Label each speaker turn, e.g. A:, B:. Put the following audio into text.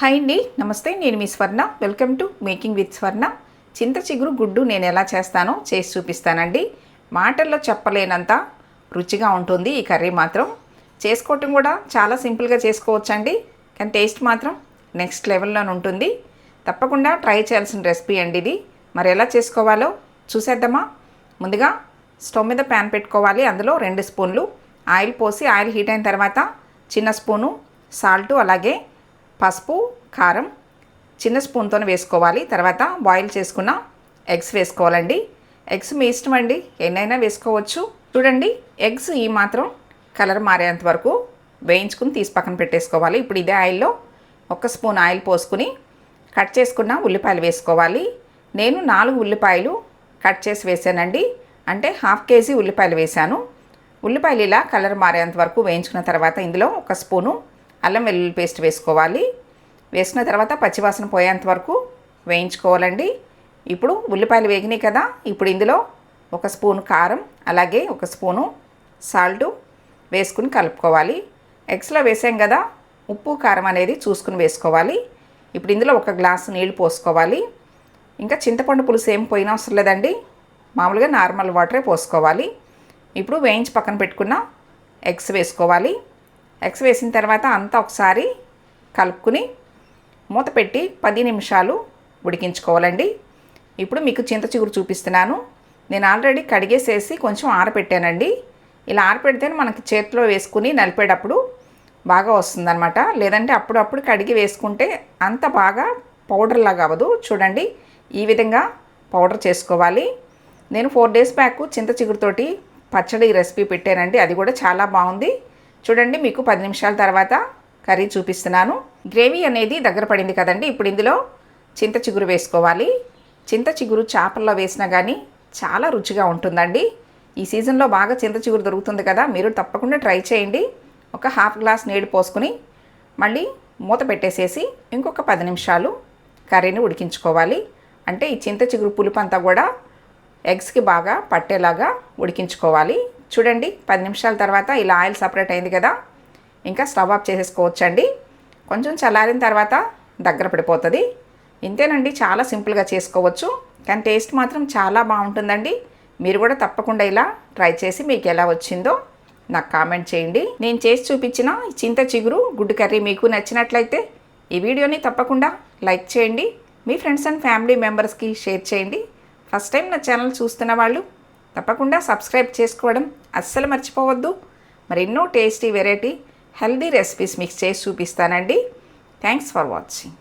A: Hi అండి నమస్తే నేను మీ Swarna. Welcome to making with Swarna చింత చిగురు గుడ్డు నేను ఎలా చేస్తానో చేసి చూపిస్తానండి. మాటల్లో చెప్పలేనంత రుచిగా ఉంటుంది ఈ కర్రీ మాత్రం. చేసుకోవటం కూడా చాలా సింపుల్గా చేసుకోవచ్చండి. కానీ టేస్ట్ మాత్రం నెక్స్ట్ లెవెల్లో ఉంటుంది. తప్పకుండా ట్రై చేయాల్సిన రెసిపీ అండి ఇది. మరి ఎలా చేసుకోవాలో చూసేద్దామా? ముందుగా స్టవ్ మీద ప్యాన్ పెట్టుకోవాలి. అందులో రెండు స్పూన్లు ఆయిల్ పోసి ఆయిల్ హీట్ అయిన తర్వాత చిన్న స్పూను సాల్ట్ అలాగే పసుపు కారం చిన్న స్పూన్తో వేసుకోవాలి. తర్వాత బాయిల్ చేసుకున్న ఎగ్స్ వేసుకోవాలండి. ఎగ్స్ మీ ఇష్టం అండి. ఎన్నైనా వేసుకోవచ్చు. చూడండి ఎగ్స్ ఈ మాత్రం కలర్ మారేంత వరకు వేయించుకుని తీసి పక్కన పెట్టేసుకోవాలి. ఇప్పుడు ఇదే ఆయిల్లో ఒక స్పూన్ ఆయిల్ పోసుకుని కట్ చేసుకున్న ఉల్లిపాయలు వేసుకోవాలి. నేను నాలుగు ఉల్లిపాయలు కట్ చేసి వేసానండి. అంటే హాఫ్ కేజీ ఉల్లిపాయలు వేశాను. ఉల్లిపాయలు ఇలా కలర్ మారేంత వరకు వేయించుకున్న తర్వాత ఇందులో ఒక స్పూను అల్లం వెల్లుల్లి పేస్ట్ వేసుకోవాలి. వేసుకున్న తర్వాత పచ్చివాసన పోయేంత వరకు వేయించుకోవాలండి. ఇప్పుడు ఉల్లిపాయలు వేగినాయి కదా ఇప్పుడు ఇందులో ఒక స్పూను కారం అలాగే ఒక స్పూను సాల్టు వేసుకుని కలుపుకోవాలి. ఎగ్స్లో వేసాం కదా ఉప్పు కారం అనేది చూసుకుని వేసుకోవాలి. ఇప్పుడు ఇందులో ఒక గ్లాసు నీళ్ళు పోసుకోవాలి. ఇంకా చింతపండు పులుసు ఏం పోయిన అవసరం లేదండి. మామూలుగా నార్మల్ వాటరే పోసుకోవాలి. ఇప్పుడు వేయించి పక్కన పెట్టుకున్న ఎగ్స్ వేసుకోవాలి. ఎగ్స్ వేసిన తర్వాత అంతా ఒకసారి కలుపుకుని మూత పెట్టి పది నిమిషాలు ఉడికించుకోవాలండి. ఇప్పుడు మీకు చింత చిగురు చూపిస్తున్నాను. నేను ఆల్రెడీ కడిగేసేసి కొంచెం ఆరపెట్టానండి. ఇలా ఆరపెడితే మనకి చేతిలో వేసుకుని నలిపేటప్పుడు బాగా వస్తుందన్నమాట. లేదంటే అప్పుడప్పుడు కడిగి వేసుకుంటే అంత బాగా పౌడర్ లాగా అవ్వదు. చూడండి ఈ విధంగా పౌడర్ చేసుకోవాలి. నేను ఫోర్ డేస్ బ్యాక్ చింత చిగురుతోటి పచ్చడి రెసిపీ పెట్టానండి. అది కూడా చాలా బాగుంది. చూడండి మీకు పది నిమిషాల తర్వాత కర్రీ చూపిస్తున్నాను. గ్రేవీ అనేది దగ్గర పడింది కదండి ఇప్పుడు ఇందులో చింత చిగురు వేసుకోవాలి. చింత చిగురు చేపల్లో వేసినా కానీ చాలా రుచిగా ఉంటుందండి. ఈ సీజన్లో బాగా చింత చిగురు దొరుకుతుంది కదా మీరు తప్పకుండా ట్రై చేయండి. ఒక హాఫ్ గ్లాస్ నీళ్ళు పోసుకుని మళ్ళీ మూత పెట్టేసేసి ఇంకొక పది నిమిషాలు కర్రీని ఉడికించుకోవాలి. అంటే ఈ చింత చిగురు పులుపు అంతా కూడా ఎగ్స్కి బాగా పట్టేలాగా ఉడికించుకోవాలి. చూడండి పది నిమిషాల తర్వాత ఇలా ఆయిల్ సపరేట్ అయింది కదా. ఇంకా స్టవ్ ఆఫ్ చేసేసుకోవచ్చండి. కొంచెం చల్లారిన తర్వాత దగ్గర పడిపోతుంది. ఇంతేనండి చాలా సింపుల్గా చేసుకోవచ్చు. కానీ టేస్ట్ మాత్రం చాలా బాగుంటుందండి. మీరు కూడా తప్పకుండా ఇలా ట్రై చేసి మీకు ఎలా వచ్చిందో నాకు కామెంట్ చేయండి. నేను చేసి చూపించిన చింత చిగురు గుడ్డు కర్రీ మీకు నచ్చినట్లయితే ఈ వీడియోని తప్పకుండా లైక్ చేయండి. మీ ఫ్రెండ్స్ అండ్ ఫ్యామిలీ మెంబర్స్కి షేర్ చేయండి. ఫస్ట్ టైం నా ఛానల్ చూస్తున్న వాళ్ళు తప్పకుండా సబ్స్క్రైబ్ చేసుకోవడం అస్సలు మర్చిపోవద్దు. మరి ఎన్నో టేస్టీ వెరైటీ హెల్దీ రెసిపీస్ మీకు చేసి చూపిస్తానండి. Thanks for watching.